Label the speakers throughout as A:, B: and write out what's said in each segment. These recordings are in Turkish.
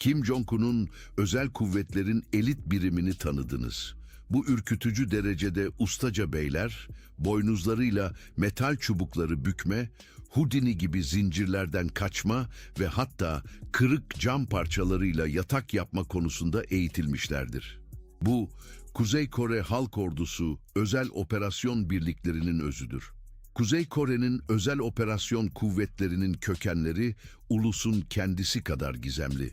A: Kim Jong-un'un özel kuvvetlerin elit birimini tanıdınız. Bu ürkütücü derecede ustaca beyler, boynuzlarıyla metal çubukları bükme, Houdini gibi zincirlerden kaçma ve hatta kırık cam parçalarıyla yatak yapma konusunda eğitilmişlerdir. Bu, Kuzey Kore Halk Ordusu özel operasyon birliklerinin özüdür. Kuzey Kore'nin özel operasyon kuvvetlerinin kökenleri ulusun kendisi kadar gizemli.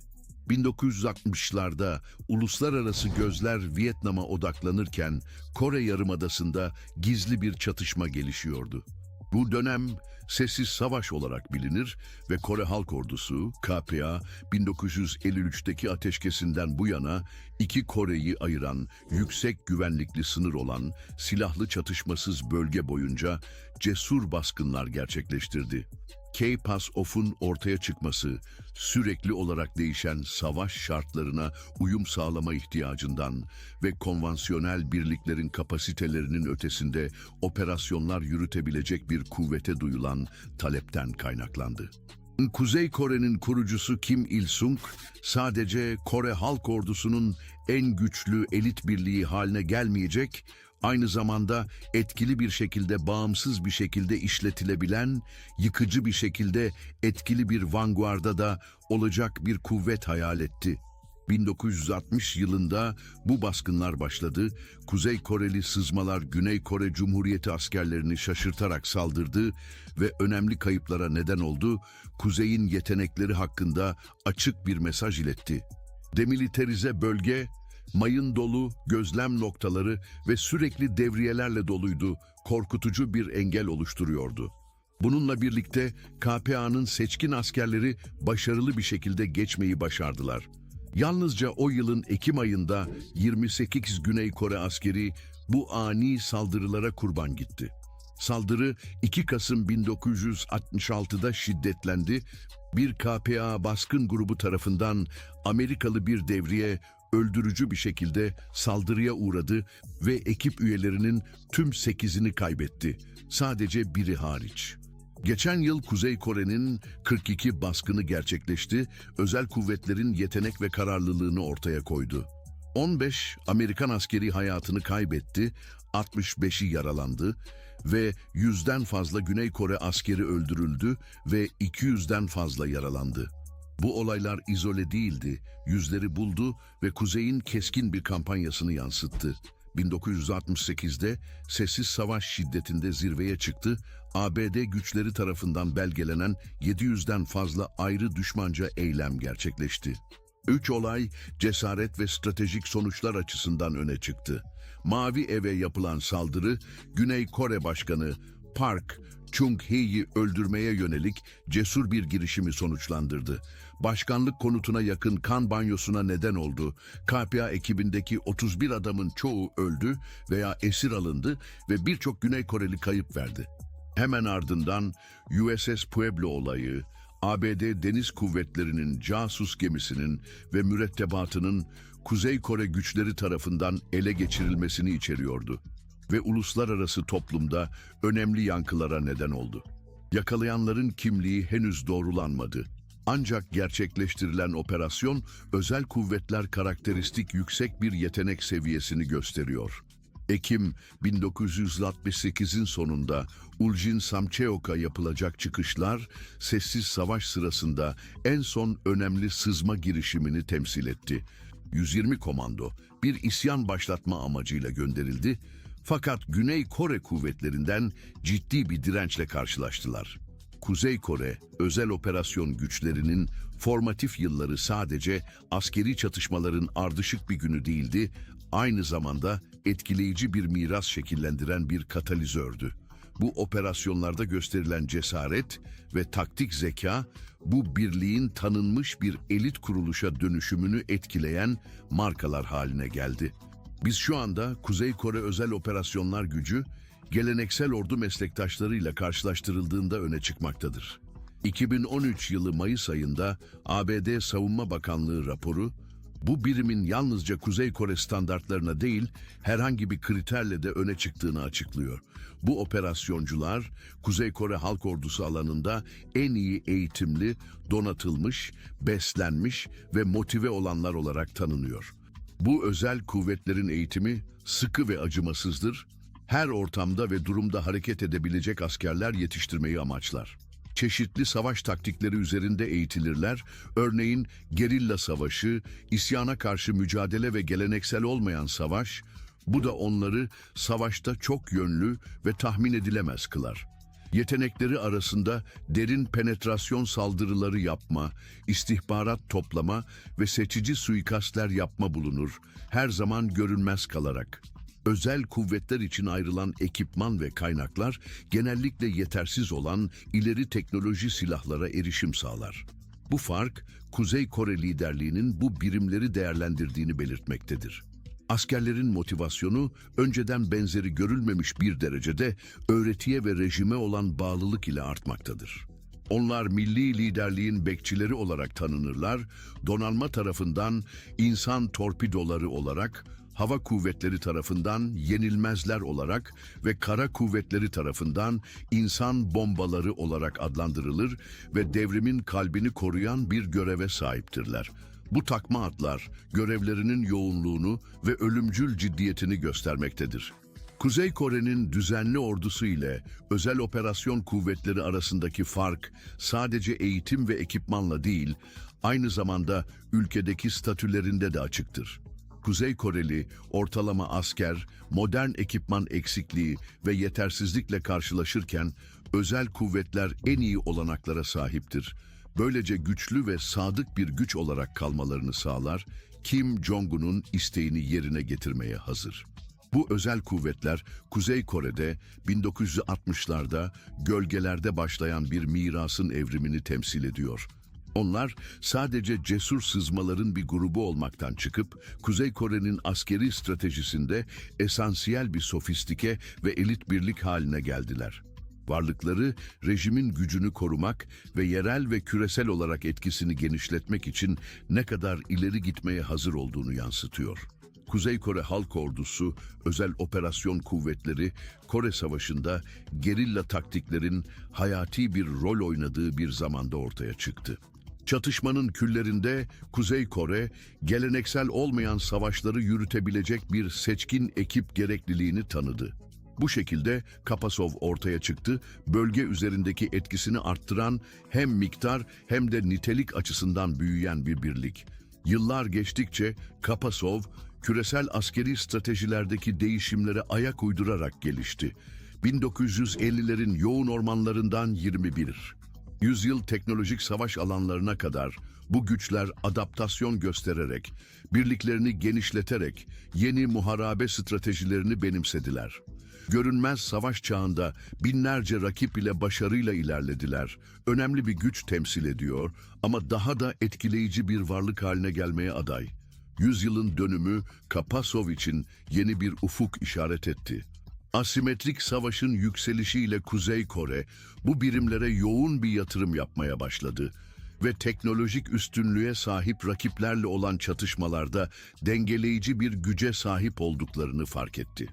A: 1960'larda uluslararası gözler Vietnam'a odaklanırken Kore Yarımadası'nda gizli bir çatışma gelişiyordu. Bu dönem sessiz savaş olarak bilinir ve Kore Halk Ordusu KPA 1953'teki ateşkesinden bu yana iki Kore'yi ayıran yüksek güvenlikli sınır olan silahlı çatışmasız bölge boyunca cesur baskınlar gerçekleştirdi. K-Pass-Off'un ortaya çıkması, sürekli olarak değişen savaş şartlarına uyum sağlama ihtiyacından ve konvansiyonel birliklerin kapasitelerinin ötesinde operasyonlar yürütebilecek bir kuvvete duyulan talepten kaynaklandı. Kuzey Kore'nin kurucusu Kim Il-sung sadece Kore Halk Ordusu'nun en güçlü elit birliği haline gelmeyecek, aynı zamanda etkili bir şekilde bağımsız bir şekilde işletilebilen, yıkıcı bir şekilde etkili bir vanguarda da olacak bir kuvvet hayal etti. 1960 yılında bu baskınlar başladı. Kuzey Koreli sızmalar Güney Kore Cumhuriyeti askerlerini şaşırtarak saldırdı ve önemli kayıplara neden oldu. Kuzey'in yetenekleri hakkında açık bir mesaj iletti. Demilitarize bölge, mayın dolu gözlem noktaları ve sürekli devriyelerle doluydu, korkutucu bir engel oluşturuyordu. Bununla birlikte KPA'nın seçkin askerleri başarılı bir şekilde geçmeyi başardılar. Yalnızca o yılın Ekim ayında 28 Güney Kore askeri bu ani saldırılara kurban gitti. Saldırı 2 Kasım 1966'da şiddetlendi. Bir KPA baskın grubu tarafından Amerikalı bir devriye öldürücü bir şekilde saldırıya uğradı ve ekip üyelerinin tüm 8'ini kaybetti. Sadece biri hariç. Geçen yıl Kuzey Kore'nin 42 baskını gerçekleşti, özel kuvvetlerin yetenek ve kararlılığını ortaya koydu. 15 Amerikan askeri hayatını kaybetti, 65'i yaralandı ve 100'den fazla Güney Kore askeri öldürüldü ve 200'den fazla yaralandı. Bu olaylar izole değildi, yüzleri buldu ve Kuzey'in keskin bir kampanyasını yansıttı. 1968'de sessiz savaş şiddetinde zirveye çıktı, ABD güçleri tarafından belgelenen 700'den fazla ayrı düşmanca eylem gerçekleşti. Üç olay cesaret ve stratejik sonuçlar açısından öne çıktı. Mavi Eve yapılan saldırı, Güney Kore Başkanı Park Chung-hee'yi öldürmeye yönelik cesur bir girişimi sonuçlandırdı. Başkanlık konutuna yakın kan banyosuna neden oldu. KPA ekibindeki 31 adamın çoğu öldü veya esir alındı ve birçok Güney Koreli kayıp verdi. Hemen ardından USS Pueblo olayı, ABD Deniz Kuvvetleri'nin casus gemisinin ve mürettebatının Kuzey Kore güçleri tarafından ele geçirilmesini içeriyordu ve uluslararası toplumda önemli yankılara neden oldu. Yakalayanların kimliği henüz doğrulanmadı. Ancak gerçekleştirilen operasyon özel kuvvetler karakteristik yüksek bir yetenek seviyesini gösteriyor. Ekim 1968'in sonunda Uljin Samcheok'a yapılacak çıkışlar sessiz savaş sırasında en son önemli sızma girişimini temsil etti. 120 komando bir isyan başlatma amacıyla gönderildi fakat Güney Kore kuvvetlerinden ciddi bir dirençle karşılaştılar. Kuzey Kore özel operasyon güçlerinin formatif yılları sadece askeri çatışmaların ardışık bir günü değildi, aynı zamanda etkileyici bir miras şekillendiren bir katalizördü. Bu operasyonlarda gösterilen cesaret ve taktik zeka, bu birliğin tanınmış bir elit kuruluşa dönüşümünü etkileyen markalar haline geldi. Biz şu anda Kuzey Kore Özel Operasyonlar Gücü, geleneksel ordu meslektaşlarıyla karşılaştırıldığında öne çıkmaktadır. 2013 yılı Mayıs ayında ABD Savunma Bakanlığı raporu, Bu birimin yalnızca Kuzey Kore standartlarına değil, herhangi bir kriterle de öne çıktığını açıklıyor. Bu operasyoncular, Kuzey Kore Halk Ordusu alanında en iyi eğitimli, donatılmış, beslenmiş ve motive olanlar olarak tanınıyor. Bu özel kuvvetlerin eğitimi sıkı ve acımasızdır, her ortamda ve durumda hareket edebilecek askerler yetiştirmeyi amaçlar. Çeşitli savaş taktikleri üzerinde eğitilirler, örneğin gerilla savaşı, isyana karşı mücadele ve geleneksel olmayan savaş, bu da onları savaşta çok yönlü ve tahmin edilemez kılar. Yetenekleri arasında derin penetrasyon saldırıları yapma, istihbarat toplama ve seçici suikastler yapma bulunur, her zaman görünmez kalarak. Özel kuvvetler için ayrılan ekipman ve kaynaklar genellikle yetersiz olan ileri teknoloji silahlara erişim sağlar. Bu fark, Kuzey Kore liderliğinin bu birimleri değerlendirdiğini belirtmektedir. Askerlerin motivasyonu önceden benzeri görülmemiş bir derecede öğretiye ve rejime olan bağlılık ile artmaktadır. Onlar milli liderliğin bekçileri olarak tanınırlar, donanma tarafından insan torpidoları olarak, hava kuvvetleri tarafından yenilmezler olarak ve kara kuvvetleri tarafından insan bombaları olarak adlandırılır ve devrimin kalbini koruyan bir göreve sahiptirler. Bu takma adlar görevlerinin yoğunluğunu ve ölümcül ciddiyetini göstermektedir. Kuzey Kore'nin düzenli ordusu ile özel operasyon kuvvetleri arasındaki fark sadece eğitim ve ekipmanla değil, aynı zamanda ülkedeki statülerinde de açıktır. Kuzey Koreli ortalama asker, modern ekipman eksikliği ve yetersizlikle karşılaşırken özel kuvvetler en iyi olanaklara sahiptir. Böylece güçlü ve sadık bir güç olarak kalmalarını sağlar, Kim Jong-un'un isteğini yerine getirmeye hazır. Bu özel kuvvetler Kuzey Kore'de 1960'larda gölgelerde başlayan bir mirasın evrimini temsil ediyor. Onlar sadece cesur sızmaların bir grubu olmaktan çıkıp Kuzey Kore'nin askeri stratejisinde esansiyel bir sofistike ve elit birlik haline geldiler. Varlıkları rejimin gücünü korumak ve yerel ve küresel olarak etkisini genişletmek için ne kadar ileri gitmeye hazır olduğunu yansıtıyor. Kuzey Kore Halk Ordusu, özel operasyon kuvvetleri, Kore Savaşı'nda gerilla taktiklerin hayati bir rol oynadığı bir zamanda ortaya çıktı. Çatışmanın küllerinde Kuzey Kore, geleneksel olmayan savaşları yürütebilecek bir seçkin ekip gerekliliğini tanıdı. Bu şekilde Kapasov ortaya çıktı, bölge üzerindeki etkisini arttıran hem miktar hem de nitelik açısından büyüyen bir birlik. Yıllar geçtikçe Kapasov, küresel askeri stratejilerdeki değişimlere ayak uydurarak gelişti. 1950'lerin yoğun ormanlarından 21. Yüzyıl teknolojik savaş alanlarına kadar bu güçler adaptasyon göstererek, birliklerini genişleterek yeni muharabe stratejilerini benimsediler. Görünmez savaş çağında binlerce rakip ile başarıyla ilerlediler. Önemli bir güç temsil ediyor ama daha da etkileyici bir varlık haline gelmeye aday. Yüzyılın dönümü Kapasov için yeni bir ufuk işaret etti. Asimetrik savaşın yükselişiyle Kuzey Kore bu birimlere yoğun bir yatırım yapmaya başladı ve teknolojik üstünlüğe sahip rakiplerle olan çatışmalarda dengeleyici bir güce sahip olduklarını fark etti.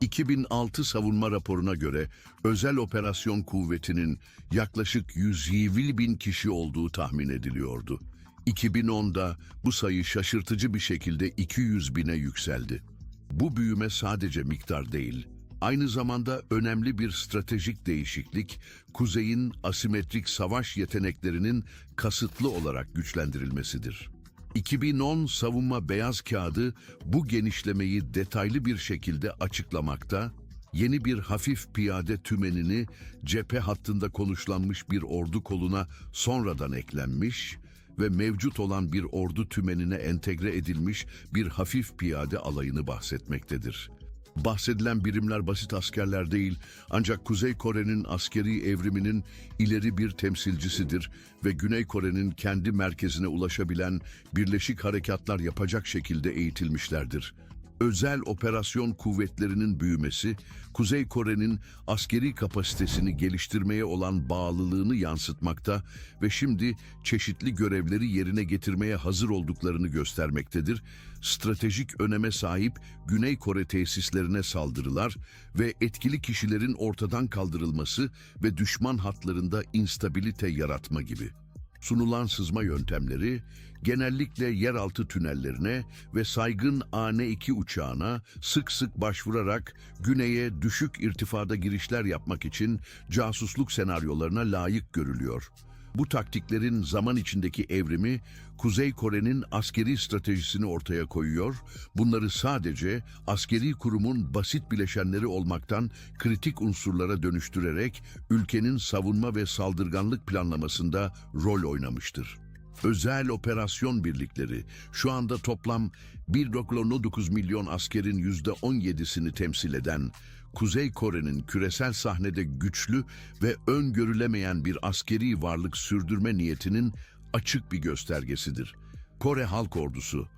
A: 2006 savunma raporuna göre özel operasyon kuvvetinin yaklaşık 120 bin kişi olduğu tahmin ediliyordu. 2010'da bu sayı şaşırtıcı bir şekilde 200 bine yükseldi. Bu büyüme sadece miktar değil, aynı zamanda önemli bir stratejik değişiklik, Kuzey'in asimetrik savaş yeteneklerinin kasıtlı olarak güçlendirilmesidir. 2010 savunma beyaz kağıdı bu genişlemeyi detaylı bir şekilde açıklamakta, yeni bir hafif piyade tümenini cephe hattında konuşlanmış bir ordu koluna sonradan eklenmiş ve mevcut olan bir ordu tümenine entegre edilmiş bir hafif piyade alayını bahsetmektedir. Bahsedilen birimler basit askerler değil, ancak Kuzey Kore'nin askeri evriminin ileri bir temsilcisidir ve Güney Kore'nin kendi merkezine ulaşabilen birleşik harekatlar yapacak şekilde eğitilmişlerdir. Özel operasyon kuvvetlerinin büyümesi, Kuzey Kore'nin askeri kapasitesini geliştirmeye olan bağlılığını yansıtmakta ve şimdi çeşitli görevleri yerine getirmeye hazır olduklarını göstermektedir. Stratejik öneme sahip Güney Kore tesislerine saldırılar ve etkili kişilerin ortadan kaldırılması ve düşman hatlarında instabilite yaratma gibi. Sunulan sızma yöntemleri genellikle yeraltı tünellerine ve saygın AN-2 uçağına sık sık başvurarak güneye düşük irtifada girişler yapmak için casusluk senaryolarına layık görülüyor. Bu taktiklerin zaman içindeki evrimi Kuzey Kore'nin askeri stratejisini ortaya koyuyor. Bunları sadece askeri kurumun basit bileşenleri olmaktan kritik unsurlara dönüştürerek ülkenin savunma ve saldırganlık planlamasında rol oynamıştır. Özel operasyon birlikleri şu anda toplam 1.9 milyon askerin %17'sini temsil eden Kuzey Kore'nin küresel sahnede güçlü ve öngörülemeyen bir askeri varlık sürdürme niyetinin açık bir göstergesidir. Kore Halk Ordusu,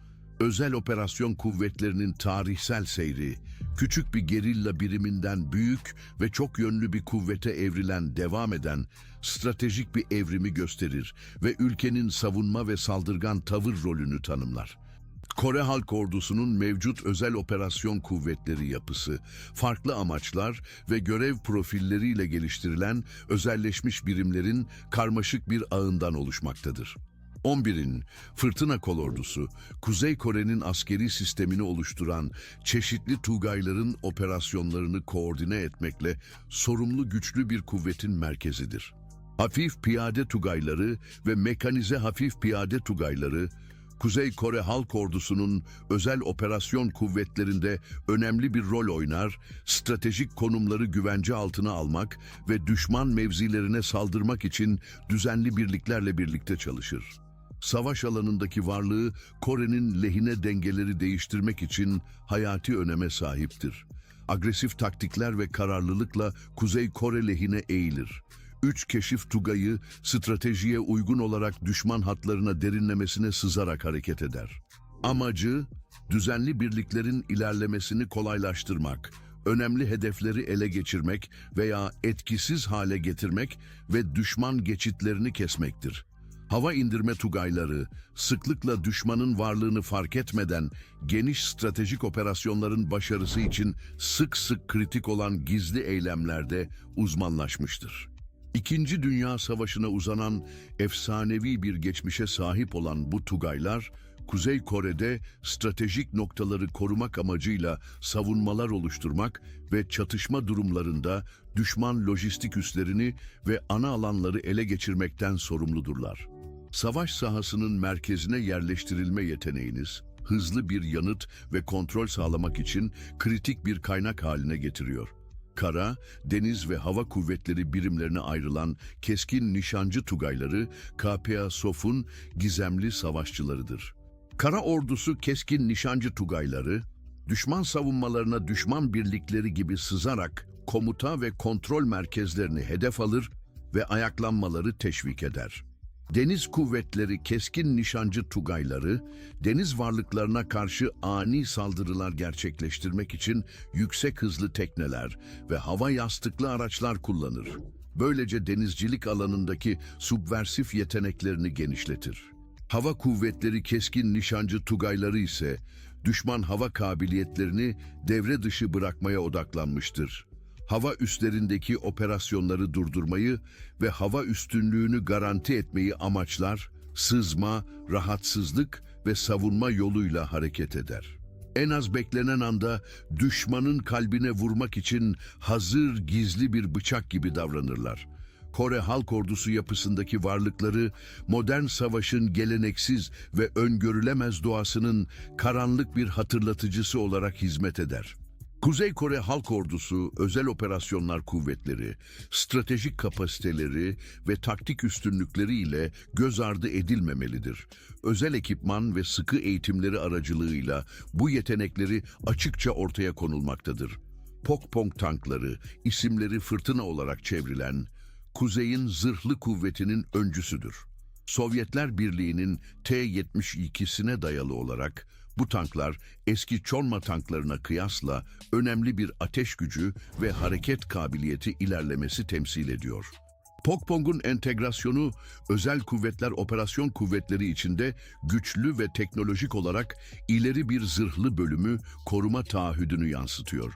A: özel operasyon kuvvetlerinin tarihsel seyri, küçük bir gerilla biriminden büyük ve çok yönlü bir kuvvete evrilen, devam eden stratejik bir evrimi gösterir ve ülkenin savunma ve saldırgan tavır rolünü tanımlar. Kore Halk Ordusu'nun mevcut özel operasyon kuvvetleri yapısı, farklı amaçlar ve görev profilleriyle geliştirilen özelleşmiş birimlerin karmaşık bir ağından oluşmaktadır. 11'in Fırtına Kolordusu, Kuzey Kore'nin askeri sistemini oluşturan çeşitli Tugayların operasyonlarını koordine etmekle sorumlu güçlü bir kuvvetin merkezidir. Hafif piyade tugayları ve mekanize hafif piyade tugayları, Kuzey Kore Halk Ordusu'nun özel operasyon kuvvetlerinde önemli bir rol oynar, stratejik konumları güvence altına almak ve düşman mevzilerine saldırmak için düzenli birliklerle birlikte çalışır. Savaş alanındaki varlığı Kore'nin lehine dengeleri değiştirmek için hayati öneme sahiptir. Agresif taktikler ve kararlılıkla Kuzey Kore lehine eğilir. Üç keşif tugayı stratejiye uygun olarak düşman hatlarına derinlemesine sızarak hareket eder. Amacı düzenli birliklerin ilerlemesini kolaylaştırmak, önemli hedefleri ele geçirmek veya etkisiz hale getirmek ve düşman geçitlerini kesmektir. Hava indirme tugayları sıklıkla düşmanın varlığını fark etmeden geniş stratejik operasyonların başarısı için sık sık kritik olan gizli eylemlerde uzmanlaşmıştır. İkinci Dünya Savaşı'na uzanan efsanevi bir geçmişe sahip olan bu tugaylar, Kuzey Kore'de stratejik noktaları korumak amacıyla savunmalar oluşturmak ve çatışma durumlarında düşman lojistik üslerini ve ana alanları ele geçirmekten sorumludurlar. Savaş sahasının merkezine yerleştirilme yeteneğiniz, hızlı bir yanıt ve kontrol sağlamak için kritik bir kaynak haline getiriyor. Kara, deniz ve hava kuvvetleri birimlerine ayrılan keskin nişancı tugayları KPA SOF'un gizemli savaşçılarıdır. Kara ordusu keskin nişancı tugayları, düşman savunmalarına düşman birlikleri gibi sızarak komuta ve kontrol merkezlerini hedef alır ve ayaklanmaları teşvik eder. Deniz kuvvetleri keskin nişancı tugayları, deniz varlıklarına karşı ani saldırılar gerçekleştirmek için yüksek hızlı tekneler ve hava yastıklı araçlar kullanır. Böylece denizcilik alanındaki subversif yeteneklerini genişletir. Hava kuvvetleri keskin nişancı tugayları ise düşman hava kabiliyetlerini devre dışı bırakmaya odaklanmıştır hava üslerindeki operasyonları durdurmayı ve hava üstünlüğünü garanti etmeyi amaçlar, sızma, rahatsızlık ve savunma yoluyla hareket eder. En az beklenen anda düşmanın kalbine vurmak için hazır gizli bir bıçak gibi davranırlar. Kore Halk Ordusu yapısındaki varlıkları modern savaşın geleneksiz ve öngörülemez doğasının karanlık bir hatırlatıcısı olarak hizmet eder. Kuzey Kore Halk Ordusu, Özel Operasyonlar Kuvvetleri, stratejik kapasiteleri ve taktik üstünlükleri ile göz ardı edilmemelidir. Özel ekipman ve sıkı eğitimleri aracılığıyla bu yetenekleri açıkça ortaya konulmaktadır. Pokpong tankları, isimleri fırtına olarak çevrilen, Kuzey'in zırhlı kuvvetinin öncüsüdür. Sovyetler Birliği'nin T-72'sine dayalı olarak Bu tanklar eski Çorma tanklarına kıyasla önemli bir ateş gücü ve hareket kabiliyeti ilerlemesi temsil ediyor. Pokpong'un entegrasyonu özel kuvvetler operasyon kuvvetleri içinde güçlü ve teknolojik olarak ileri bir zırhlı bölümü koruma taahhüdünü yansıtıyor.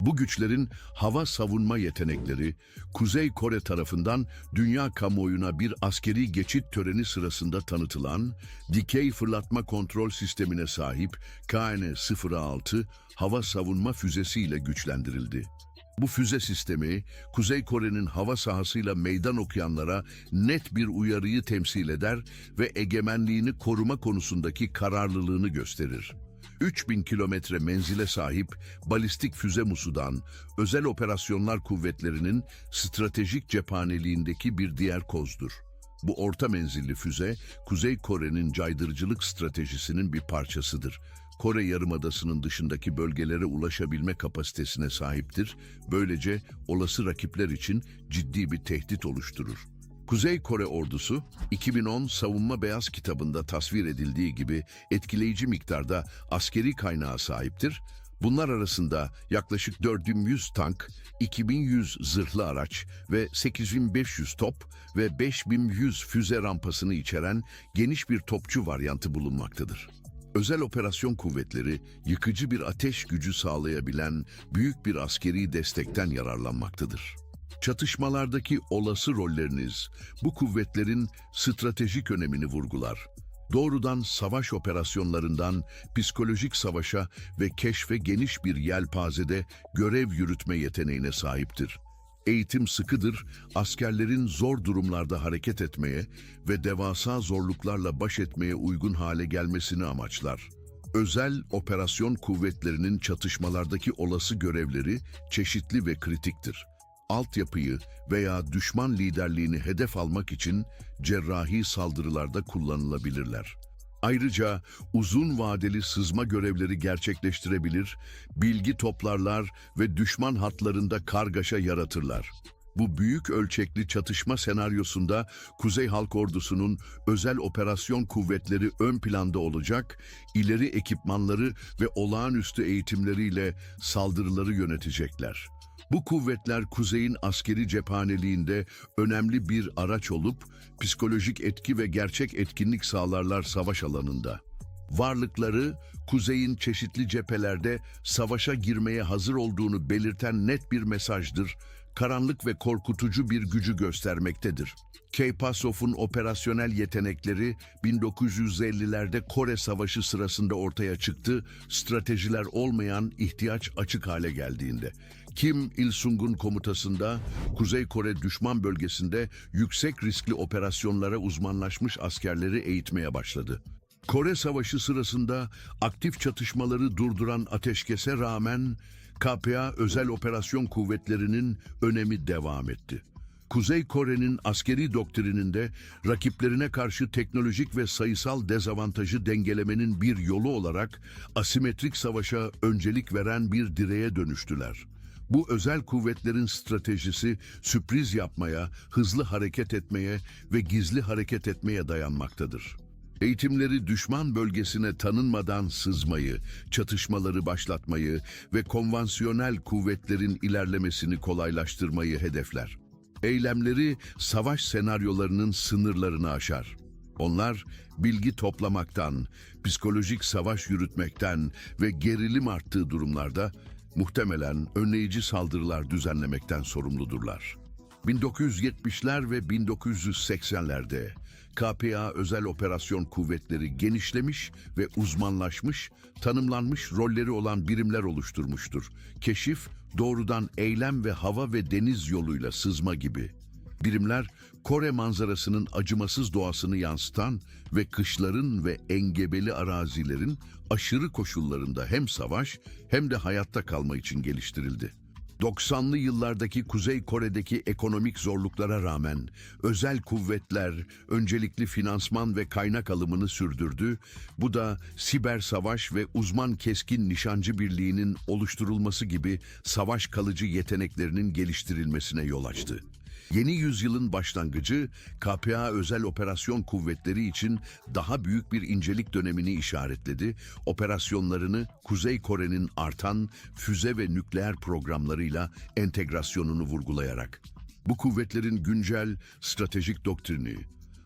A: Bu güçlerin hava savunma yetenekleri, Kuzey Kore tarafından dünya kamuoyuna bir askeri geçit töreni sırasında tanıtılan dikey fırlatma kontrol sistemine sahip KN-06 hava savunma füzesiyle güçlendirildi. Bu füze sistemi, Kuzey Kore'nin hava sahasıyla meydan okuyanlara net bir uyarıyı temsil eder ve egemenliğini koruma konusundaki kararlılığını gösterir. 3000 kilometre menzile sahip balistik füze musudan özel operasyonlar kuvvetlerinin stratejik cephaneliğindeki bir diğer kozdur. Bu orta menzilli füze, Kuzey Kore'nin caydırıcılık stratejisinin bir parçasıdır. Kore Yarımadası'nın dışındaki bölgelere ulaşabilme kapasitesine sahiptir. Böylece olası rakipler için ciddi bir tehdit oluşturur. Kuzey Kore ordusu, 2010 Savunma Beyaz Kitabı'nda tasvir edildiği gibi etkileyici miktarda askeri kaynağa sahiptir. Bunlar arasında yaklaşık 4100 tank, 2100 zırhlı araç ve 8500 top ve 5100 füze rampasını içeren geniş bir topçu varyantı bulunmaktadır. Özel operasyon kuvvetleri yıkıcı bir ateş gücü sağlayabilen büyük bir askeri destekten yararlanmaktadır. Çatışmalardaki olası rolleriniz bu kuvvetlerin stratejik önemini vurgular. Doğrudan savaş operasyonlarından psikolojik savaşa ve keşfe geniş bir yelpazede görev yürütme yeteneğine sahiptir. Eğitim sıkıdır, askerlerin zor durumlarda hareket etmeye ve devasa zorluklarla baş etmeye uygun hale gelmesini amaçlar. Özel operasyon kuvvetlerinin çatışmalardaki olası görevleri çeşitli ve kritiktir. Altyapıyı veya düşman liderliğini hedef almak için cerrahi saldırılarda kullanılabilirler. Ayrıca uzun vadeli sızma görevleri gerçekleştirebilir, bilgi toplarlar ve düşman hatlarında kargaşa yaratırlar. Bu büyük ölçekli çatışma senaryosunda Kuzey Halk Ordusu'nun özel operasyon kuvvetleri ön planda olacak, ileri ekipmanları ve olağanüstü eğitimleriyle saldırıları yönetecekler. Bu kuvvetler kuzeyin askeri cephaneliğinde önemli bir araç olup psikolojik etki ve gerçek etkinlik sağlarlar savaş alanında. Varlıkları kuzeyin çeşitli cephelerde savaşa girmeye hazır olduğunu belirten net bir mesajdır. Karanlık ve korkutucu bir gücü göstermektedir. K-PASOF'un operasyonel yetenekleri 1950'lerde Kore Savaşı sırasında ortaya çıktı, stratejiler olmayan ihtiyaç açık hale geldiğinde. Kim Il-sung'un komutasında Kuzey Kore düşman bölgesinde yüksek riskli operasyonlara uzmanlaşmış askerleri eğitmeye başladı. Kore Savaşı sırasında aktif çatışmaları durduran ateşkese rağmen KPA özel operasyon kuvvetlerinin önemi devam etti. Kuzey Kore'nin askeri doktrininde rakiplerine karşı teknolojik ve sayısal dezavantajı dengelemenin bir yolu olarak asimetrik savaşa öncelik veren bir direğe dönüştüler. Bu özel kuvvetlerin stratejisi sürpriz yapmaya, hızlı hareket etmeye ve gizli hareket etmeye dayanmaktadır. Eğitimleri düşman bölgesine tanınmadan sızmayı, çatışmaları başlatmayı ve konvansiyonel kuvvetlerin ilerlemesini kolaylaştırmayı hedefler. Eylemleri savaş senaryolarının sınırlarını aşar. Onlar bilgi toplamaktan, psikolojik savaş yürütmekten ve gerilim arttığı durumlarda muhtemelen önleyici saldırılar düzenlemekten sorumludurlar. 1970'ler ve 1980'lerde KPA özel operasyon kuvvetleri genişlemiş ve uzmanlaşmış, tanımlanmış rolleri olan birimler oluşturmuştur. Keşif, doğrudan eylem ve hava ve deniz yoluyla sızma gibi. Birimler, Kore manzarasının acımasız doğasını yansıtan ve kışların ve engebeli arazilerin aşırı koşullarında hem savaş hem de hayatta kalma için geliştirildi. 90'lı yıllardaki Kuzey Kore'deki ekonomik zorluklara rağmen özel kuvvetler öncelikli finansman ve kaynak alımını sürdürdü. Bu da siber savaş ve uzman keskin nişancı birliğinin oluşturulması gibi savaş kalıcı yeteneklerinin geliştirilmesine yol açtı. Yeni yüzyılın başlangıcı KPA özel operasyon kuvvetleri için daha büyük bir incelik dönemini işaretledi. Operasyonlarını Kuzey Kore'nin artan füze ve nükleer programlarıyla entegrasyonunu vurgulayarak. Bu kuvvetlerin güncel stratejik doktrini,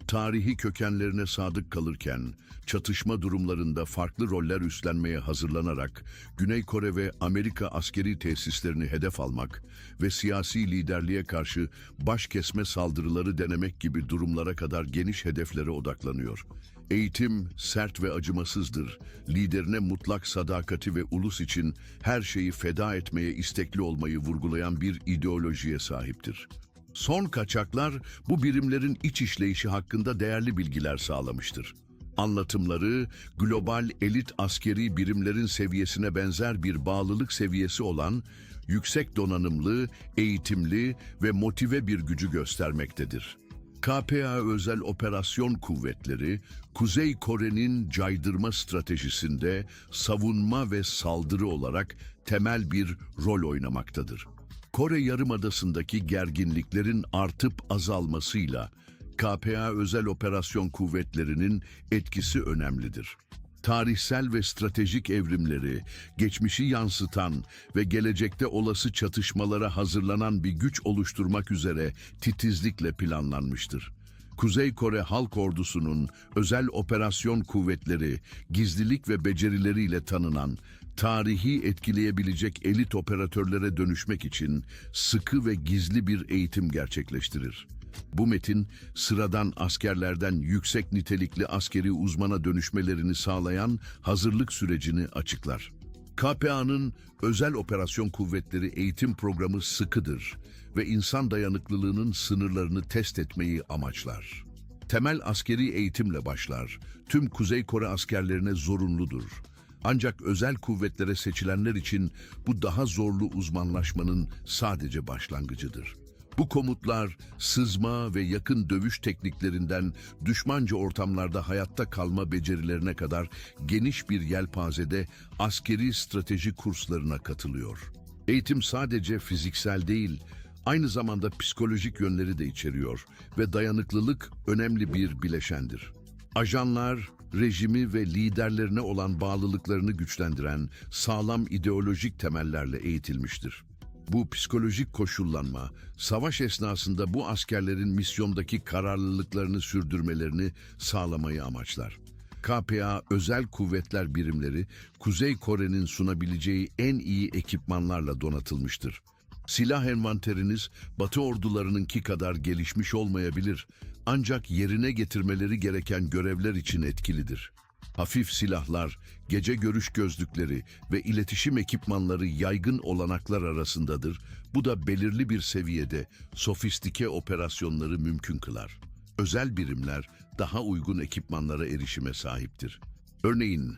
A: tarihi kökenlerine sadık kalırken çatışma durumlarında farklı roller üstlenmeye hazırlanarak Güney Kore ve Amerika askeri tesislerini hedef almak ve siyasi liderliğe karşı baş kesme saldırıları denemek gibi durumlara kadar geniş hedeflere odaklanıyor. Eğitim sert ve acımasızdır. Liderine mutlak sadakati ve ulus için her şeyi feda etmeye istekli olmayı vurgulayan bir ideolojiye sahiptir. Son kaçaklar bu birimlerin iç işleyişi hakkında değerli bilgiler sağlamıştır. Anlatımları global elit askeri birimlerin seviyesine benzer bir bağlılık seviyesi olan yüksek donanımlı, eğitimli ve motive bir gücü göstermektedir. KPA özel operasyon kuvvetleri, Kuzey Kore'nin caydırma stratejisinde savunma ve saldırı olarak temel bir rol oynamaktadır. Kore Yarımadası'ndaki gerginliklerin artıp azalmasıyla KPA özel operasyon kuvvetlerinin etkisi önemlidir. Tarihsel ve stratejik evrimleri, geçmişi yansıtan ve gelecekte olası çatışmalara hazırlanan bir güç oluşturmak üzere titizlikle planlanmıştır. Kuzey Kore Halk Ordusu'nun özel operasyon kuvvetleri, gizlilik ve becerileriyle tanınan, tarihi etkileyebilecek elit operatörlere dönüşmek için sıkı ve gizli bir eğitim gerçekleştirir. Bu metin, sıradan askerlerden yüksek nitelikli askeri uzmana dönüşmelerini sağlayan hazırlık sürecini açıklar. KPA'nın özel operasyon kuvvetleri eğitim programı sıkıdır ve insan dayanıklılığının sınırlarını test etmeyi amaçlar. Temel askeri eğitimle başlar. Tüm Kuzey Kore askerlerine zorunludur. Ancak özel kuvvetlere seçilenler için bu daha zorlu uzmanlaşmanın sadece başlangıcıdır. Bu komutlar sızma ve yakın dövüş tekniklerinden düşmanca ortamlarda hayatta kalma becerilerine kadar geniş bir yelpazede askeri strateji kurslarına katılıyor. Eğitim sadece fiziksel değil, aynı zamanda psikolojik yönleri de içeriyor ve dayanıklılık önemli bir bileşendir. Ajanlar, rejimi ve liderlerine olan bağlılıklarını güçlendiren sağlam ideolojik temellerle eğitilmiştir. Bu psikolojik koşullanma, savaş esnasında bu askerlerin misyondaki kararlılıklarını sürdürmelerini sağlamayı amaçlar. KPA özel kuvvetler birimleri Kuzey Kore'nin sunabileceği en iyi ekipmanlarla donatılmıştır. Silah envanteriniz Batı ordularınınki kadar gelişmiş olmayabilir ancak yerine getirmeleri gereken görevler için etkilidir. Hafif silahlar, gece görüş gözlükleri ve iletişim ekipmanları yaygın olanaklar arasındadır. Bu da belirli bir seviyede sofistike operasyonları mümkün kılar. Özel birimler daha uygun ekipmanlara erişime sahiptir. Örneğin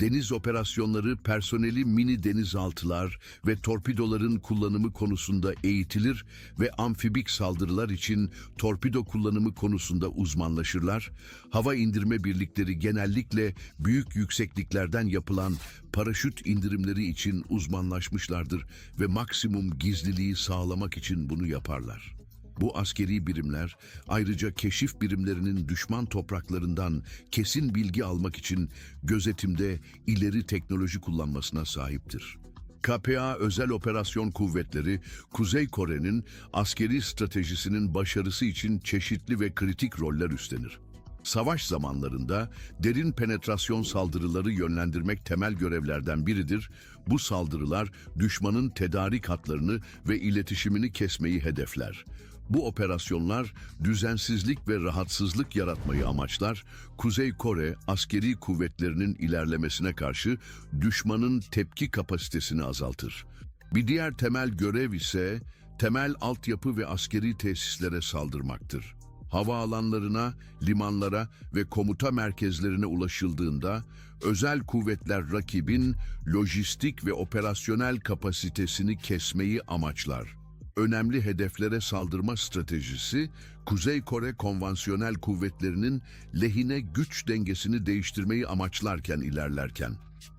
A: deniz operasyonları personeli mini denizaltılar ve torpidoların kullanımı konusunda eğitilir ve amfibik saldırılar için torpido kullanımı konusunda uzmanlaşırlar. Hava indirme birlikleri genellikle büyük yüksekliklerden yapılan paraşüt indirimleri için uzmanlaşmışlardır ve maksimum gizliliği sağlamak için bunu yaparlar. Bu askeri birimler ayrıca keşif birimlerinin düşman topraklarından kesin bilgi almak için gözetimde ileri teknoloji kullanmasına sahiptir. KPA Özel Operasyon Kuvvetleri, Kuzey Kore'nin askeri stratejisinin başarısı için çeşitli ve kritik roller üstlenir. Savaş zamanlarında derin penetrasyon saldırıları yönlendirmek temel görevlerden biridir. Bu saldırılar düşmanın tedarik hatlarını ve iletişimini kesmeyi hedefler. Bu operasyonlar düzensizlik ve rahatsızlık yaratmayı amaçlar. Kuzey Kore askeri kuvvetlerinin ilerlemesine karşı düşmanın tepki kapasitesini azaltır. Bir diğer temel görev ise temel altyapı ve askeri tesislere saldırmaktır. Havaalanlarına, limanlara ve komuta merkezlerine ulaşıldığında özel kuvvetler rakibin lojistik ve operasyonel kapasitesini kesmeyi amaçlar önemli hedeflere saldırma stratejisi, Kuzey Kore konvansiyonel kuvvetlerinin lehine güç dengesini değiştirmeyi amaçlarken ilerlerken,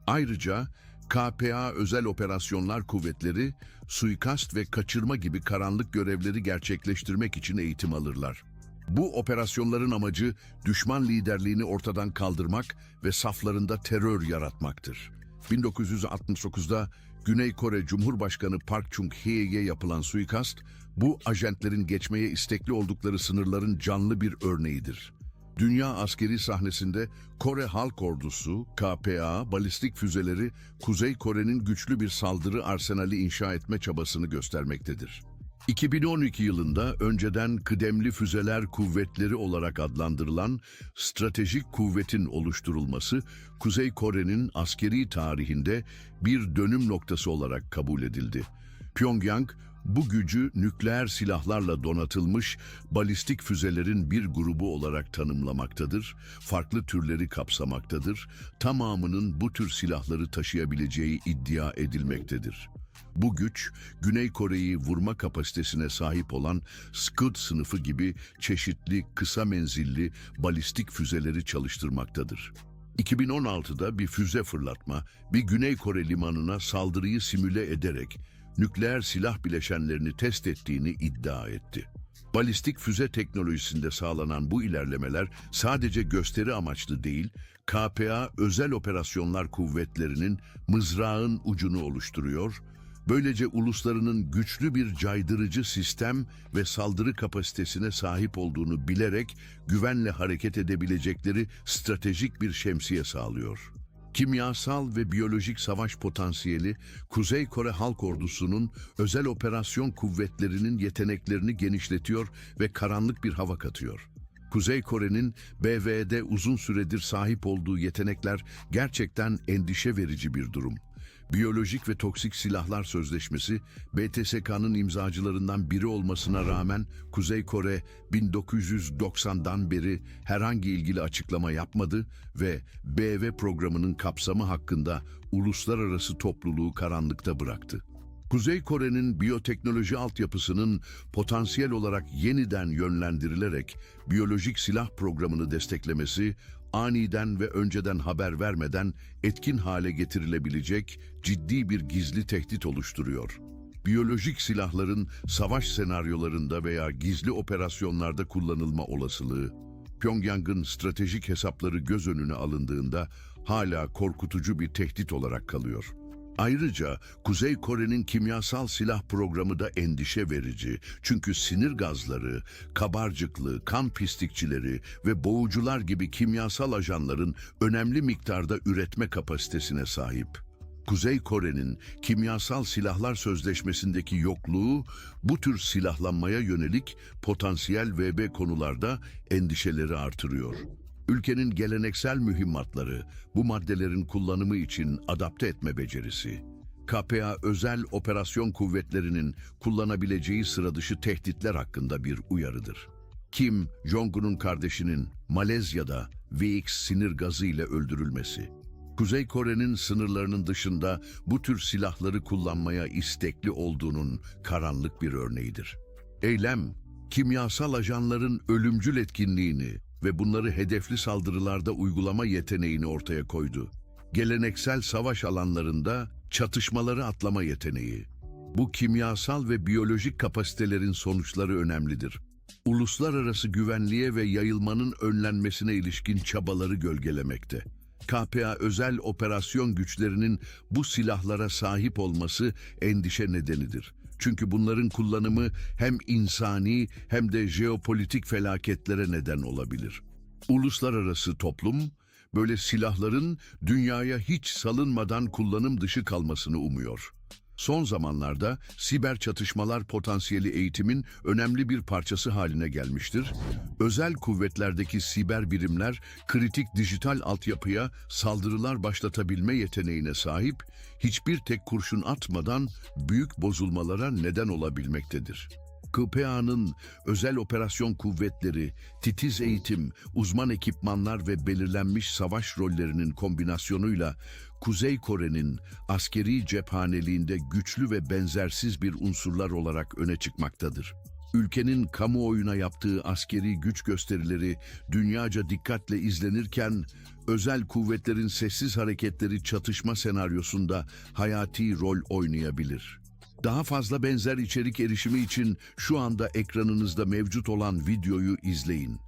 A: ayrıca KPA Özel Operasyonlar Kuvvetleri, suikast ve kaçırma gibi karanlık görevleri gerçekleştirmek için eğitim alırlar. Bu operasyonların amacı düşman liderliğini ortadan kaldırmak ve saflarında terör yaratmaktır. 1969'da Güney Kore Cumhurbaşkanı Park Chung-hee'ye yapılan suikast, bu ajentlerin geçmeye istekli oldukları sınırların canlı bir örneğidir. Dünya askeri sahnesinde Kore Halk Ordusu, KPA, balistik füzeleri Kuzey Kore'nin güçlü bir saldırı arsenali inşa etme çabasını göstermektedir. 2012 yılında önceden kıdemli füzeler kuvvetleri olarak adlandırılan stratejik kuvvetin oluşturulması Kuzey Kore'nin askeri tarihinde bir dönüm noktası olarak kabul edildi. Pyongyang bu gücü nükleer silahlarla donatılmış balistik füzelerin bir grubu olarak tanımlamaktadır, farklı türleri kapsamaktadır, tamamının bu tür silahları taşıyabileceği iddia edilmektedir. Bu güç, Güney Kore'yi vurma kapasitesine sahip olan Scud sınıfı gibi çeşitli kısa menzilli balistik füzeleri çalıştırmaktadır. 2016'da bir füze fırlatma, bir Güney Kore limanına saldırıyı simüle ederek nükleer silah bileşenlerini test ettiğini iddia etti. Balistik füze teknolojisinde sağlanan bu ilerlemeler sadece gösteri amaçlı değil, KPA Özel Operasyonlar Kuvvetleri'nin mızrağın ucunu oluşturuyor, böylece uluslarının güçlü bir caydırıcı sistem ve saldırı kapasitesine sahip olduğunu bilerek güvenle hareket edebilecekleri stratejik bir şemsiye sağlıyor. Kimyasal ve biyolojik savaş potansiyeli, Kuzey Kore Halk Ordusu'nun özel operasyon kuvvetlerinin yeteneklerini genişletiyor ve karanlık bir hava katıyor. Kuzey Kore'nin BV'de uzun süredir sahip olduğu yetenekler gerçekten endişe verici bir durum. Biyolojik ve Toksik Silahlar Sözleşmesi, BTSK'nın imzacılarından biri olmasına rağmen Kuzey Kore 1990'dan beri herhangi ilgili açıklama yapmadı ve BV programının kapsamı hakkında uluslararası topluluğu karanlıkta bıraktı. Kuzey Kore'nin biyoteknoloji altyapısının potansiyel olarak yeniden yönlendirilerek biyolojik silah programını desteklemesi, aniden ve önceden haber vermeden etkin hale getirilebilecek ciddi bir gizli tehdit oluşturuyor. Biyolojik silahların savaş senaryolarında veya gizli operasyonlarda kullanılma olasılığı, Pyongyang'ın stratejik hesapları göz önüne alındığında hala korkutucu bir tehdit olarak kalıyor. Ayrıca Kuzey Kore'nin kimyasal silah programı da endişe verici. Çünkü sinir gazları, kabarcıklı, kan pislikçileri ve boğucular gibi kimyasal ajanların önemli miktarda üretme kapasitesine sahip. Kuzey Kore'nin kimyasal silahlar sözleşmesindeki yokluğu bu tür silahlanmaya yönelik potansiyel VB konularda endişeleri artırıyor. Ülkenin geleneksel mühimmatları, bu maddelerin kullanımı için adapte etme becerisi, KPA özel operasyon kuvvetlerinin kullanabileceği sıradışı tehditler hakkında bir uyarıdır. Kim Jong-un'un kardeşinin Malezya'da VX sinir gazı ile öldürülmesi, Kuzey Kore'nin sınırlarının dışında bu tür silahları kullanmaya istekli olduğunun karanlık bir örneğidir. Eylem, kimyasal ajanların ölümcül etkinliğini ve bunları hedefli saldırılarda uygulama yeteneğini ortaya koydu. Geleneksel savaş alanlarında çatışmaları atlama yeteneği. Bu kimyasal ve biyolojik kapasitelerin sonuçları önemlidir. Uluslararası güvenliğe ve yayılmanın önlenmesine ilişkin çabaları gölgelemekte. KPA özel operasyon güçlerinin bu silahlara sahip olması endişe nedenidir. Çünkü bunların kullanımı hem insani hem de jeopolitik felaketlere neden olabilir. Uluslararası toplum böyle silahların dünyaya hiç salınmadan kullanım dışı kalmasını umuyor. Son zamanlarda siber çatışmalar potansiyeli eğitimin önemli bir parçası haline gelmiştir. Özel kuvvetlerdeki siber birimler kritik dijital altyapıya saldırılar başlatabilme yeteneğine sahip, hiçbir tek kurşun atmadan büyük bozulmalara neden olabilmektedir. KPA'nın özel operasyon kuvvetleri, titiz eğitim, uzman ekipmanlar ve belirlenmiş savaş rollerinin kombinasyonuyla Kuzey Kore'nin askeri cephaneliğinde güçlü ve benzersiz bir unsurlar olarak öne çıkmaktadır. Ülkenin kamuoyuna yaptığı askeri güç gösterileri dünyaca dikkatle izlenirken, özel kuvvetlerin sessiz hareketleri çatışma senaryosunda hayati rol oynayabilir. Daha fazla benzer içerik erişimi için şu anda ekranınızda mevcut olan videoyu izleyin.